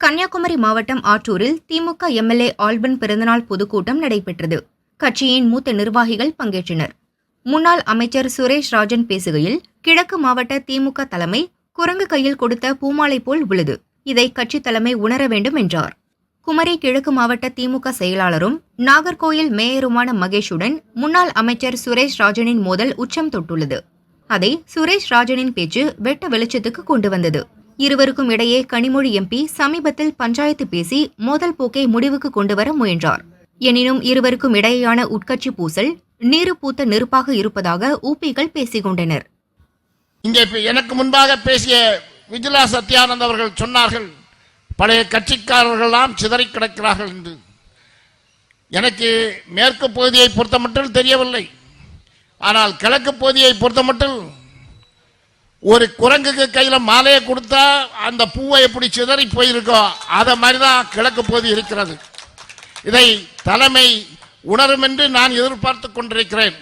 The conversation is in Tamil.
கன்னியாகுமரி மாவட்டம் ஆற்றூரில் திமுக எம்எல்ஏ ஆல்பன் பிறந்தநாள் பொதுக்கூட்டம் நடைபெற்றது. கட்சியின் மூத்த நிர்வாகிகள் பங்கேற்றனர். முன்னாள் அமைச்சர் சுரேஷ் ராஜன் பேசுகையில் கிழக்கு மாவட்ட திமுக தலைமை குரங்கு கையில் கொடுத்த பூமாலை போல் உள்ளது. இதை கட்சி தலைமை உணர வேண்டும் என்றார். குமரி கிழக்கு மாவட்ட திமுக செயலாளரும் நாகர்கோயில் மேயருமான மகேஷுடன் முன்னாள் அமைச்சர் சுரேஷ் ராஜனின் மோதல் உச்சம் தொட்டுள்ளது. அதை சுரேஷ் ராஜனின் பேச்சு வெட்ட வெளிச்சத்துக்கு கொண்டு வந்தது. இருவருக்கும் இடையே கனிமொழி எம்பி சமீபத்தில் பஞ்சாயத்து பேசி மோதல் போக்கை முடிவுக்கு கொண்டுவர முயன்றார். எனினும் இருவருக்கும் இடையேயான உட்கட்சி பூசல் நீரு பூத்த நெருப்பாக இருப்பதாக ஊபிகள் பேசிக் கொண்டனர் இங்கே எனக்கு முன்பாக பேசிய விஜிலா சத்யானந்த் அவர்கள் சொன்னார்கள் பழைய கட்சிக்காரர்கள்லாம் சிதறி கிடக்கிறார்கள் என்று. எனக்கு மேற்கு பகுதியை பொறுத்தமட்டில் தெரியவில்லை. ஆனால் கிழக்கு பகுதியை பொறுத்தமட்டில் ஒரு குரங்குக்கு கையில் மாலையை கொடுத்தா அந்த பூவை எப்படி சிதறி போயிருக்கோ அதை மாதிரி தான் கிழக்கு பகுதி இருக்கிறது. இதை தலைமை உணரும் என்று நான் எதிர்பார்த்து கொண்டிருக்கிறேன்.